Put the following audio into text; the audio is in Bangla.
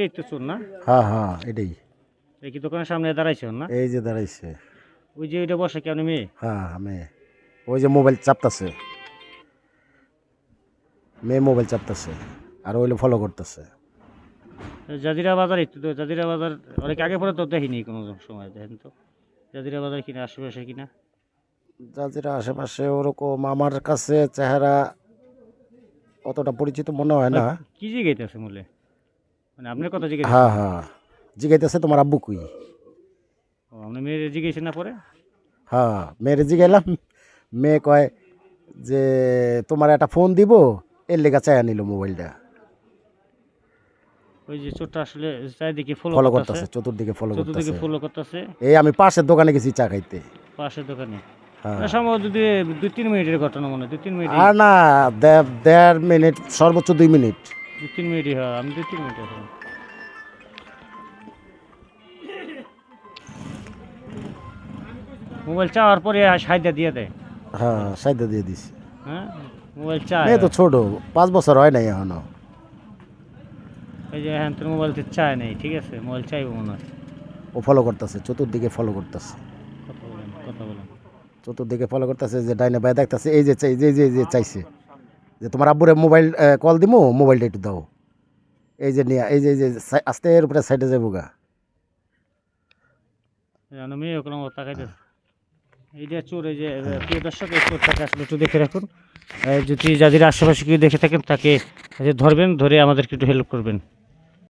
এটাই তো চোর না। হ্যাঁ হ্যাঁ এটাই। এই কি দোকানের সামনে দাঁড়াইছেন না? এই যে দাঁড়াইছে। ওই যে ওইটা বসে কেমন মেয়ে? হ্যাঁ মেয়ে ওই যে মোবাইল চাপতাছে। মেয়ে মোবাইল চাপতাছে আর ওইলে ফলো করতেছে। জাজিরা বাজার একটু তো জাজিরা বাজার অনেক আগে পরে তো দেখিনি কোনো সময় দেখেন তো। জাজিরা বাজার কিনা আশেপাশে কিনা? যাদের আশেপাশে ওরকম আমার কাছে চেহারা অতটা পরিচিত মনে হয় না। কি জিগাইতেছে মূলে? মানে আপনার কথা জিজ্ঞেস হ্যাঁ হ্যাঁ। জিগাইতেছে তোমার আব্বু কুই? ও আপনি মেয়ের জিজ্ঞেসেন না পরে? হ্যাঁ মেয়েরে জিগাইলাম। মেয়ে কয় যে তোমার একটা ফোন দিব এর লেগা চায়া নিল মোবাইলটা ওই যে চোরটা আসলে চারিদিকে ফলো করতেছে। চতুর্দিকে ফলো চতুর্দিকে ফলো করতেছে। এই আমি পাশের দোকানে গেছি চা খাইতে। পাশের দোকানে। হ্যাঁ। না, সম্ভবত যদি দুই তিন মিনিটের ঘটনা মনে হয় দুই তিন মিনিট। আর না দেড় মিনিট সর্বোচ্চ দুই মিনিট। দুই তিন মিনিটই হয় আমি দুই তিন মিনিট মোবাইল চাওয়ার পরে সাইডটা দিয়ে দেয় হ্যাঁ সাইডে দিয়ে দিছি। হ্যাঁ? মোবাইল চায়। মেয়ে তো ছোট পাঁচ বছর হয় নাই এখনও। এই যে হ্যাঁ তোর মোবাইল তো চায় নাই ঠিক আছে মোবাইল চাইব মনে হয়। ও ফলো করতেছে চতুর্দিকে ফলো করতেছে। কথা বলেন কথা বলেন। চতুর্দিকে ফলো করতেছে যে ডাইনে বাই দেখতেছে এই যে চাই যে যে যে চাইছে। যে তোমার আব্বুরে মোবাইল কল দিমো মোবাইলটা একটু দাও। এই যে নিয়ে, এই যে এই যে আস্তে এর উপরে সাইডে যাব গা। এই যে আসলে একটু দেখে রাখুন। যদি যাদের আশেপাশে কেউ দেখে থাকেন, তাকে ধরবেন, ধরে আমাদেরকে একটু হেল্প করবেন।